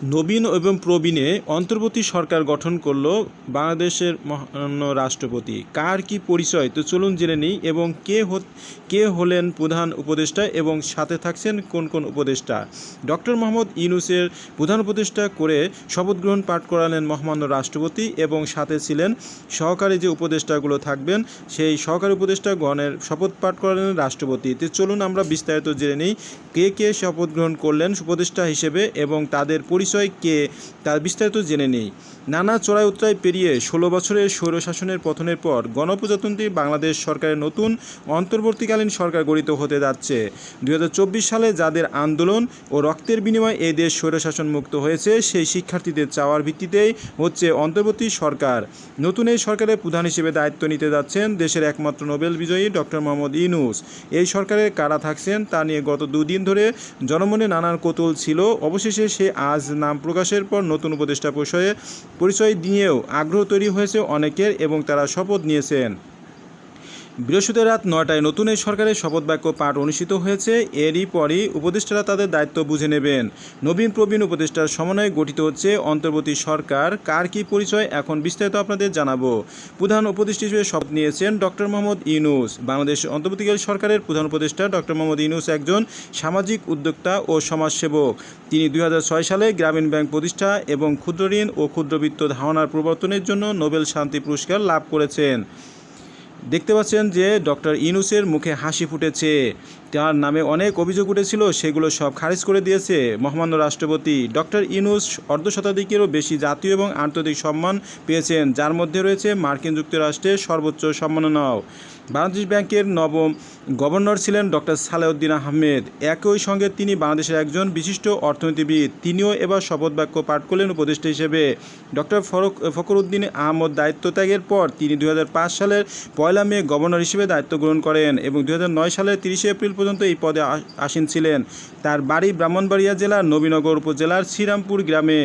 নবীন এবং প্রবীণে অন্তর্বর্তী সরকার গঠন করল বাংলাদেশের মহান্য রাষ্ট্রপতি। কার কি পরিচয়? তো চলুন জেনে নিই এবং কে কে হলেন প্রধান উপদেষ্টা এবং সাথে থাকছেন কোন কোন উপদেষ্টা? ডক্টর মোহাম্মদ ইউনুসের প্রধান উপদেষ্টা করে শপথ গ্রহণ পাঠ করালেন মহামান্য রাষ্ট্রপতি এবং সাথে ছিলেন সহকারী যে উপদেষ্টাগুলো থাকবেন, সেই সহকারী উপদেষ্টাগণের শপথ পাঠ করালেন রাষ্ট্রপতি। তো চলুন আমরা বিস্তারিত জেনে নিই কে কে শপথ গ্রহণ করলেন উপদেষ্টা হিসেবে এবং তাদের পরিচয় কে, তার বিস্তারিত জেনে নেই। নানা চড়াই উত্তরায় পেরিয়ে ষোলো বছরের স্বৈরশাসনের পতনের পর গণপ্রজাতন্ত্রী বাংলাদেশ সরকারের নতুন অন্তর্বর্তীকালীন সরকার গঠিত হতে যাচ্ছে। দুই হাজার চব্বিশ সালে যাদের আন্দোলন ও রক্তের বিনিময়ে এই দেশ স্বৈরশাসন মুক্ত হয়েছে, সেই শিক্ষার্থীদের চাওয়ার ভিত্তিতেই হচ্ছে অন্তর্বর্তী সরকার। নতুন এই সরকারের প্রধান হিসেবে দায়িত্ব নিতে যাচ্ছেন দেশের একমাত্র নোবেল বিজয়ী ডক্টর মোহাম্মদ ইনুস এই সরকারের কারা থাকছেন তা নিয়ে গত দুদিন ধরে জনমনে নানান কৌতূহল ছিল। অবশেষে সে আজ নাম প্রকাশের পর নতুন উপদেষ্টা পরিচয়ে পরিচয় দিয়েও আগ্রহ তৈরি হয়েছে অনেকের এবং তারা শপথ নিয়েছেন। বৃহস্পতিবার রাত নয়টায় নতুন এই সরকারের শপথ বাক্য পাঠ অনুষ্ঠিত হয়েছে। এরই পরই উপদেষ্টারা তাদের দায়িত্ব বুঝে নেবেন। নবীন প্রবীণ উপদেষ্টার সমন্বয়ে গঠিত হচ্ছে অন্তর্বর্তী সরকার। কার কী পরিচয় এখন বিস্তারিত আপনাদের জানাব। প্রধান উপদেষ্টা হিসেবে শপথ নিয়েছেন ডক্টর মোহাম্মদ ইউনুস। বাংলাদেশ অন্তর্বর্তীকালীন সরকারের প্রধান উপদেষ্টা ডক্টর মোহাম্মদ ইউনুস একজন সামাজিক উদ্যোক্তা ও সমাজসেবক। তিনি দুই হাজার ছয় সালে গ্রামীণ ব্যাংক প্রতিষ্ঠা এবং ক্ষুদ্র ঋণ ও ক্ষুদ্রবিত্ত ধারণার প্রবর্তনের জন্য নোবেল শান্তি পুরস্কার লাভ করেছেন। দেখতে পাচ্ছেন যে ডক্টর ইনুসের মুখে হাসি ফুটেছে। তার নামে অনেক অভিযোগ উঠেছিল, সেগুলো সব খারিজ করে দিয়েছে মহামান্য রাষ্ট্রপতি। ডক্টর ইনুস অর্ধশতাধিকেরও বেশি জাতীয় এবং আন্তর্জাতিক সম্মান পেয়েছেন, যার মধ্যে রয়েছে মার্কিন যুক্তরাষ্ট্রের সর্বোচ্চ সম্মাননাও। বাংলাদেশ ব্যাংকের নবম গভর্নর ছিলেন ডক্টর সালেউদ্দিন আহমেদ। একই সঙ্গে তিনি বাংলাদেশের একজন বিশিষ্ট অর্থনীতিবিদ। তিনিও এবার শপথ বাক্য পাঠ করলেন উপদেষ্টা হিসেবে। ডক্টর ফরক, ফখরুদ্দিন আহমদ দায়িত্ব ত্যাগের পর তিনি দুই হাজার পাঁচ সালের পয়লা মে গভর্নর হিসেবে দায়িত্ব গ্রহণ করেন এবং দুই হাজার নয় সালের তিরিশে এপ্রিল পর্যন্ত এই পদে আসীন ছিলেন। তার বাড়ি ব্রাহ্মণবাড়িয়া জেলার নবীনগর উপজেলার শ্রীরামপুর গ্রামে।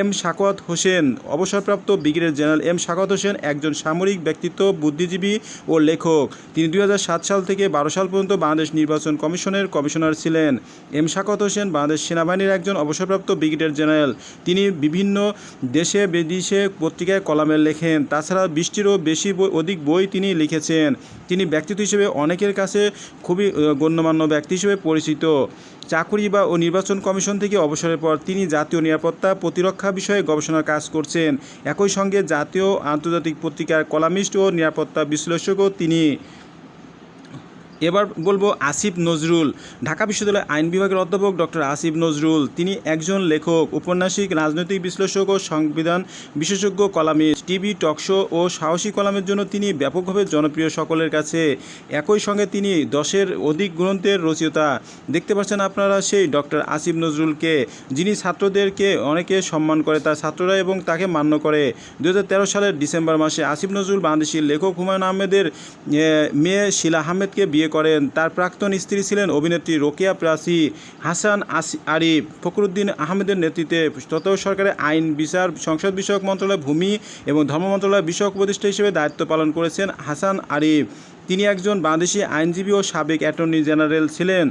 এম শাকত হোসেন, অবসরপ্রাপ্ত ব্রিগেডিয়ার জেনারেল এম শাকত হোসেন একজন সামরিক ব্যক্তিত্ব, বুদ্ধিজীবী ও লেখক। তিনি দুই হাজার সাত সাল থেকে বারো সাল পর্যন্ত বাংলাদেশ নির্বাচন কমিশনের কমিশনার ছিলেন। এম শাকত হোসেন বাংলাদেশ সেনাবাহিনীর একজন অবসরপ্রাপ্ত ব্রিগেডিয়ার জেনারেল। তিনি বিভিন্ন দেশে বিদেশে পত্রিকায় কলামে লেখেন। তাছাড়া বৃষ্টিরও বেশি অধিক বই তিনি লিখেছেন। তিনি ব্যক্তিত্ব হিসেবে অনেকের কাছে খুবই গণ্যমান্য ব্যক্তি হিসেবে পরিচিত। চাকুরি বা ও নির্বাচন কমিশন থেকে অবসরের পর তিনি জাতীয় নিরাপত্তা প্রতিরক্ষা বিষয়ে গবেষণার কাজ করছেন। একই সঙ্গে জাতীয় আন্তর্জাতিক পত্রিকার কলামিস্ট ও নিরাপত্তা বিশ্লেষকও তিনি। এবার বলব আসিফ নজরুল। ঢাকা বিশ্ববিদ্যালয়ের আইন বিভাগের অধ্যাপক ডক্টর আসিফ নজরুল। তিনি একজন লেখক, উপন্যাসিক, রাজনৈতিক বিশ্লেষক ও সংবিধান বিশেষজ্ঞ কলামিস্ট, টিভি টকশো ও সাহসী কলামের জন্য তিনি ব্যাপকভাবে জনপ্রিয় সকলের কাছে। একই সঙ্গে তিনি দশের অধিক গ্রন্থের রচয়িতা দেখতে পাচ্ছেন আপনারা সেই ডক্টর আসিফ নজরুলকে, যিনি ছাত্রদেরকে অনেকে সম্মান করে, তার ছাত্ররা এবং তাকে মান্য করে। দু হাজার তেরো সালের ডিসেম্বর মাসে আসিফ নজরুল বাংলাদেশি লেখক হুমায়ুন আহমেদের মেয়ে শিলা আহমেদকে বিয়ে করেন। তার প্রাক্তন স্ত্রী ছিলেন অভিনেত্রী রোকিয়া প্রাসি হাসান আসি আরিফ, ফখরুদ্দিন আহমেদের নেতৃত্বে তত্ত্বাবধায়ক সরকারের আইন, বিচার, সংসদ বিষয়ক মন্ত্রণালয়, ভূমি এবং ধর্ম মন্ত্রণালয় বিষয়ক উপদেষ্টা হিসেবে দায়িত্ব পালন করেছেন হাসান আরিফ। তিনি একজন বাংলাদেশি আইনজীবী ও সাবেক অ্যাটর্নি জেনারেল ছিলেন।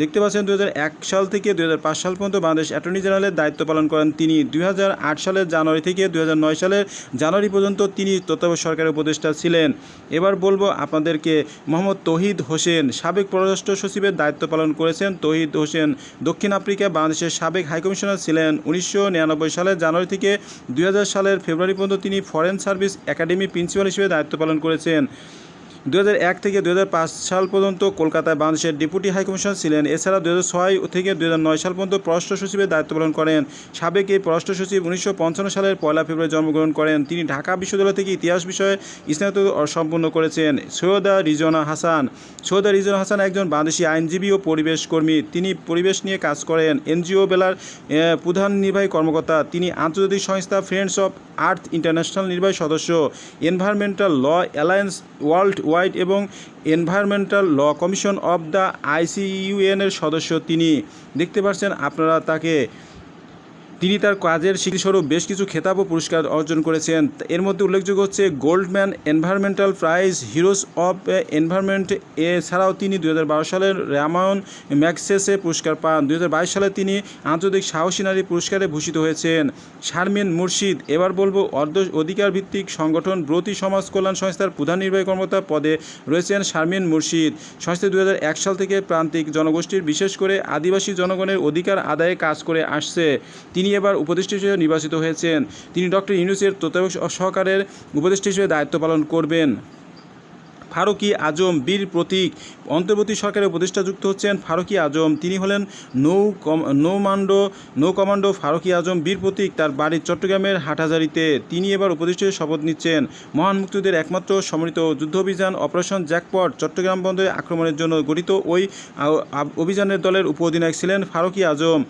দেখতে পাচ্ছেন দুই হাজার এক সাল থেকে দুই হাজার পাঁচ সাল পর্যন্ত বাংলাদেশ অ্যাটর্নি জেনারেলের দায়িত্ব পালন করেন তিনি। দুই হাজার আট সালের জানুয়ারি থেকে দুই হাজার নয় সালের জানুয়ারি পর্যন্ত তিনি তত্ত্বাবধায়ক সরকারের উপদেষ্টা ছিলেন। এবার বলব আপনাদেরকে মোহাম্মদ তহিদ হোসেন, সাবেক পররাষ্ট্র সচিবের দায়িত্ব পালন করেছেন। তহিদ হোসেন দক্ষিণ আফ্রিকায় বাংলাদেশের সাবেক হাইকমিশনার ছিলেন। উনিশশো নিরানব্বই সালের জানুয়ারি থেকে দুই হাজার সালের ফেব্রুয়ারি পর্যন্ত তিনি ফরেন সার্ভিস একাডেমি প্রিন্সিপাল হিসেবে দায়িত্ব পালন করেছেন। দু হাজার এক থেকে দুহাজার পাঁচ সাল পর্যন্ত কলকাতায় বাংলাদেশের ডেপুটি হাইকমিশন ছিলেন। এছাড়া দু হাজার ছয় থেকে দুহাজার নয় সাল পর্যন্ত পররাষ্ট্র সচিবের দায়িত্ব পালন করেন। সাবেক এই পররাষ্ট্র সচিব উনিশশো পঞ্চান্ন সালের পয়লা ফেব্রুয়ারি জন্মগ্রহণ করেন। তিনি ঢাকা বিশ্ববিদ্যালয় থেকে ইতিহাস বিষয়ে স্নাতক সম্পন্ন করেছেন। সৈয়দা রিজওয়ানা হাসান। সৈয়দা রিজওয়ানা হাসান একজন বাংলাদেশি আইনজীবী ও পরিবেশ কর্মী। তিনি পরিবেশ নিয়ে কাজ করেন। এনজিও বেলার প্রধান নির্বাহী কর্মকর্তা। তিনি আন্তর্জাতিক সংস্থা ফ্রেন্ডস অফ আর্থ ইন্টারন্যাশনাল নির্বাহী সদস্য। Environmental law alliance world wide এবং environmental law commission of the IUCN এর সদস্য তিনি। দেখতে পাচ্ছেন, আপনারা তাকে তিনি তার কাজের স্বীকৃতিস্বরূপ বেশ কিছু খেতাব ও পুরস্কার অর্জন করেছেন। এর মধ্যে উল্লেখযোগ্য হচ্ছে Goldman environmental prize, heroes of environment, এছাড়াও তিনি দু হাজার বারো সালের রামায়ণ ম্যাক্সেসে পুরস্কার পান। দু হাজার বাইশ সালে তিনি আন্তর্জাতিক সাহসী নারী পুরস্কারে ভূষিত হয়েছেন। শারমিন মুর্শিদ, এবার বলব অর্ধ অধিকার ভিত্তিক সংগঠন, ব্রতি সমাজ কল্যাণ সংস্থার প্রধান নির্বাহী কর্মকর্তা পদে রয়েছেন শারমিন মুর্শিদ। সংস্থা দু হাজার এক সাল থেকে প্রান্তিক জনগোষ্ঠীর বিশেষ করে আদিবাসী জনগণের অধিকার আদায়ে কাজ করে আসছে। তিনি এবার উপদেষ্টা হিসেবে নির্বাচিত হয়েছেন। তিনি ডক্টর ইউনুসের তত্ত্বাবধায়ক সহকারের উপদেষ্টা হিসেবে দায়িত্ব পালন করবেন। ফারুকি আজম বীর প্রতীক। অন্তর্বর্তী সরকারের উপদেষ্টা যুক্ত হচ্ছেন ফারুকি আজম। তিনি হলেন নৌ নৌমান্ডো নৌ কমান্ডো ফারুকি আজম বীর প্রতীক। তার বাড়ি চট্টগ্রামের হাটহাজারিতে। তিনি এবার উপদেষ্টা শপথ নিচ্ছেন। মহান মুক্তিযুদ্ধের একমাত্র সমন্বিত যুদ্ধাভিযান অপারেশন জ্যাকপট চট্টগ্রাম বন্দরে আক্রমণের জন্য গঠিত ওই অভিযানের দলের উপ অধিনায়ক ছিলেন ফারুকি আজম।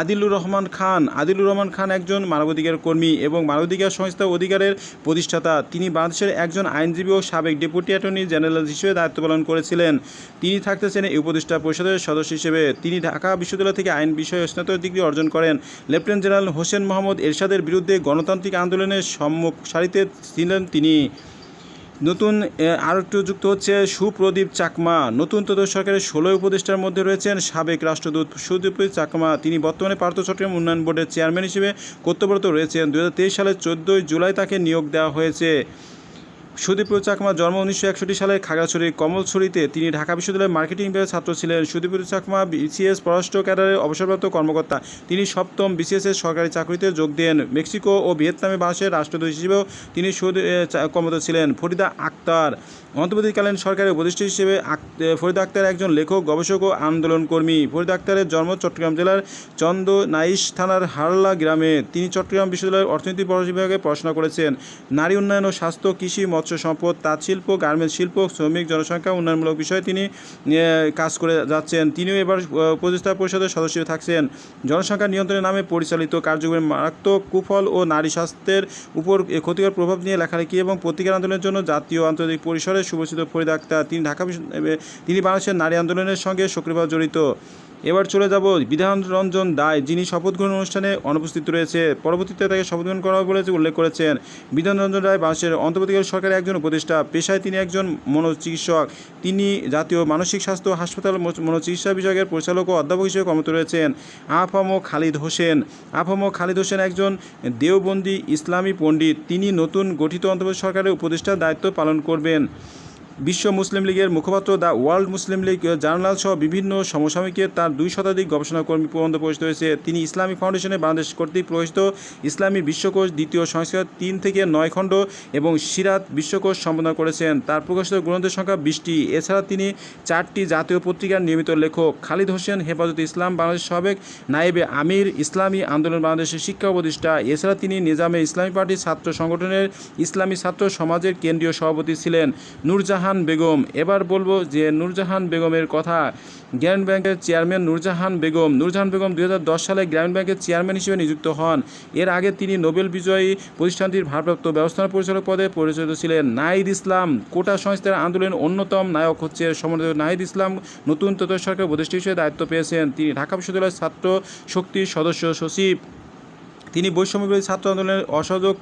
আদিলুর রহমান খান। আদিলুর রহমান খান একজন মানবাধিকার কর্মী এবং মানবাধিকার সংস্থা অধিকারের প্রতিষ্ঠাতা। তিনি বাংলাদেশের একজন আইনজীবী ও সাবেক ডেপুটি অ্যাটর্নি জেনারেল হিসেবে দায়িত্ব পালন করেছিলেন। তিনি থাকতেছেন এই উপদেষ্টা পরিষদের সদস্য হিসেবে। তিনি ঢাকা বিশ্ববিদ্যালয় থেকে আইন বিষয়ে স্নাতক ডিগ্রি অর্জন করেন। লেফটেন্যান্ট জেনারেল হোসেন মোহাম্মদ এরশাদের বিরুদ্ধে গণতান্ত্রিক আন্দোলনের সম্মুখ সারিতে ছিলেন তিনি। নতুন আর একটু যুক্ত হচ্ছে সুপ্রদীপ চাকমা। নতুন তথ্য সরকারের ষোলো উপদেষ্টার মধ্যে রয়েছেন সাবেক রাষ্ট্রদূত সুদীপ চাকমা। তিনি বর্তমানে ভারত চট্টগ্রাম উন্নয়ন বোর্ডের চেয়ারম্যান হিসেবে কর্তব্যরত রয়েছেন। দুই হাজার তেইশ সালের চোদ্দোই জুলাই তাকে নিয়োগ দেওয়া হয়েছে। সুদীপ চাকমা জন্ম উনিশশো একষট্টি সালে খাগড়াছড়ির কমলছড়িতে। তিনি ঢাকা বিশ্ববিদ্যালয়ের মার্কেটিং বিভাগের ছাত্র ছিলেন। সুদীপ চাকমা বিসিএস পররাষ্ট্র ক্যাডারের অবসরপ্রাপ্ত কর্মকর্তা। তিনি সপ্তম বিসিএসের সরকারি চাকরিতে যোগ দেন। মেক্সিকো ও ভিয়েতনামে বাংলাদেশের রাষ্ট্রদূত হিসেবেও তিনি কর্মরত ছিলেন। ফরিদা আক্তার অন্তর্বর্তীকালীন সরকারের উপদেষ্টা হিসেবে ফরিদা আক্তার একজন লেখক, গবেষক ও আন্দোলনকর্মী। ফরিদা আক্তারের জন্ম চট্টগ্রাম জেলার চন্দ নাইশ থানার হারলা গ্রামে। তিনি চট্টগ্রাম বিশ্ববিদ্যালয়ের অর্থনীতি বিভাগে পড়াশোনা করেছেন। নারী উন্নয়ন ও স্বাস্থ্য, কৃষি, মৎস্য সম্পদ, তাঁত শিল্প, গার্মেন্টস শিল্প, শ্রমিক, জনসংখ্যা, উন্নয়নমূলক বিষয়ে তিনি কাজ করে যাচ্ছেন। তিনিও এবার উপদেষ্টা পরিষদের সদস্য থাকছেন। জনসংখ্যা নিয়ন্ত্রণের নামে পরিচালিত কার্যক্রমের মারাত্মক কুফল ও নারী স্বাস্থ্যের উপর ক্ষতিকর প্রভাব নিয়ে লেখালেখি এবং প্রতিকার আন্দোলনের জন্য জাতীয় আন্তর্জাতিক পরিসরে সুপরিচিত ফরিদা আক্তার। তিনি ঢাকা তিনি বাংলাদেশের নারী আন্দোলনের সঙ্গে সক্রিয়ভাবে জড়িত। এবার চলে যাব বিধান রঞ্জন দায় যিনি শপথ গ্রহণ অনুষ্ঠানে অনুপস্থিত রয়েছে। পরবর্তীতে তাকে শপথ গ্রহণ করা বলে উল্লেখ করেছেন বিধান রঞ্জন রায় বাংলাদেশের অন্তর্বর্তীকালীন সরকারের একজন উপদেষ্টা। পেশায় তিনি একজন মনোচিকিৎসক। তিনি জাতীয় মানসিক স্বাস্থ্য হাসপাতাল মনোচিকিৎসা বিভাগের পরিচালক ও অধ্যাপক হিসেবে কর্মরত রয়েছেন আফামো খালিদ হোসেন। আফামো খালিদ হোসেন একজন দেওবন্দি ইসলামী পণ্ডিত। তিনি নতুন গঠিত অন্তর্বর্তী সরকারের উপদেষ্টার দায়িত্ব পালন করবেন। বিশ্ব মুসলিম লীগের মুখপাত্র the world Muslim league journal সহ বিভিন্ন সমসাময়িকের তার দুই শতাধিক গবেষণা কর্মী প্রবন্ধ প্রকাশিত হয়েছে। তিনি ইসলামিক ফাউন্ডেশনে বাংলাদেশ কর্তৃক প্রকাশিত ইসলামী বিশ্বকোষ দ্বিতীয় সংস্কার তিন থেকে নয় খণ্ড এবং সিরাত বিশ্বকোষ সম্পাদনা করেছেন। তার প্রকাশিত গ্রন্থের সংখ্যা বিশটি। এছাড়া তিনি চারটি জাতীয় পত্রিকার নিয়মিত লেখক। খালিদ হোসেন, হেফাজত ইসলাম, বাংলাদেশ সাবেক নায়েবে আমির, ইসলামী আন্দোলন বাংলাদেশের শিক্ষা উপদেষ্টা এছাড়া তিনি নিজামে ইসলামী পার্টির ছাত্র সংগঠনের ইসলামী ছাত্র সমাজের কেন্দ্রীয় সভাপতি ছিলেন। নূরজাহান বেগম। এবার বলব যে নূরজাহান বেগমের কথা। গ্রামীণ ব্যাংকের চেয়ারম্যান নূরজাহান বেগম। নূরজাহান বেগম দুই হাজার দশ সালে গ্রামীণ ব্যাংকের চেয়ারম্যান হিসেবে নিযুক্ত হন। এর আগে তিনি নোবেল বিজয়ী প্রতিষ্ঠানটির ভারপ্রাপ্ত ব্যবস্থাপনা পরিচালক পদে পরিচিত ছিলেন। নাহিদ ইসলাম কোটা সংস্থার আন্দোলনের অন্যতম নায়ক হচ্ছে সমন্বিত নাহিদ ইসলাম। নতুন তথ্য সরকার উপদেষ্টা হিসেবে দায়িত্ব পেয়েছেন। তিনি ঢাকা বিশ্ববিদ্যালয়ের ছাত্র শক্তির সদস্য সচিব। তিনি বৈষম্যবিরোধী ছাত্র আন্দোলনের অসহযোগ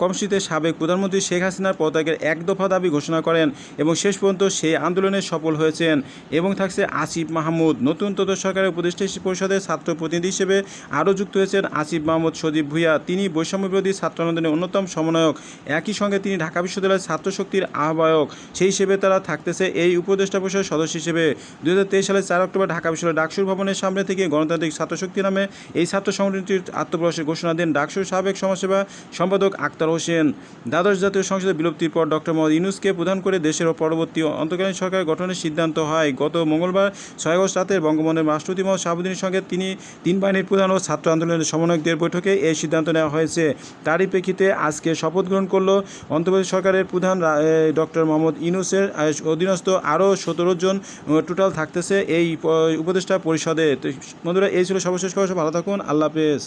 কর্মসূচিতে সাবেক প্রধানমন্ত্রী শেখ হাসিনার পদত্যাগের এক দফা দাবি ঘোষণা করেন এবং শেষ পর্যন্ত সেই আন্দোলনে সফল হয়েছেন এবং থাকছে আসিফ মাহমুদ। নতুন তথ্য সরকারের উপদেষ্টা পরিষদের ছাত্র প্রতিনিধি হিসেবে আরও যুক্ত হয়েছেন আসিফ মাহমুদ সজীব ভুইয়া। তিনি বৈষম্যবিরোধী ছাত্র আন্দোলনের অন্যতম সমন্বয়ক। একই সঙ্গে তিনি ঢাকা বিশ্ববিদ্যালয়ের ছাত্র শক্তির আহ্বায়ক। সেই হিসেবে তারা থাকতেছে এই উপদেষ্টা পরিষদের সদস্য হিসেবে। দু হাজার তেইশ সালের চার অক্টোবর ঢাকা বিশ্ববিদ্যালয় ডাকসুর ভবনের সামনে থেকে গণতান্ত্রিক ছাত্র শক্তি নামে এই ছাত্র সংগঠনটির আত্মপ্রকাশের ঘোষণা দেন ডাকসুর সাবেক সমাজসেবা সম্পাদক আক্তার হোসেন। দ্বাদশ জাতীয় সংসদের বিলুপ্তির পর ডক্টর মোহাম্মদ ইউনুসকে প্রধান করে দেশের পরবর্তী অন্তর্কালীন সরকার গঠনের সিদ্ধান্ত হয়। গত মঙ্গলবার ছয় আগস্ট রাতে বঙ্গবন্ধুর রাষ্ট্রপতি মোহাম্মদ শাহাবুদ্দিনের সঙ্গে তিনি তিন বাহিনীর প্রধান ও ছাত্র আন্দোলনের সমন্বয়কদের বৈঠকে এই সিদ্ধান্ত নেওয়া হয়েছে। তারই প্রেক্ষিতে আজকে শপথ গ্রহণ করল অন্তর্বর্তী সরকারের প্রধান ডক্টর মোহাম্মদ ইউনুসের অধীনস্থ আরও সতেরো জন টোটাল থাকতেছে এই উপদেষ্টা পরিষদে। বন্ধুরা, এই ছিল সর্বশেষ খবর। ভালো থাকুন। আল্লাহ হাফেজ।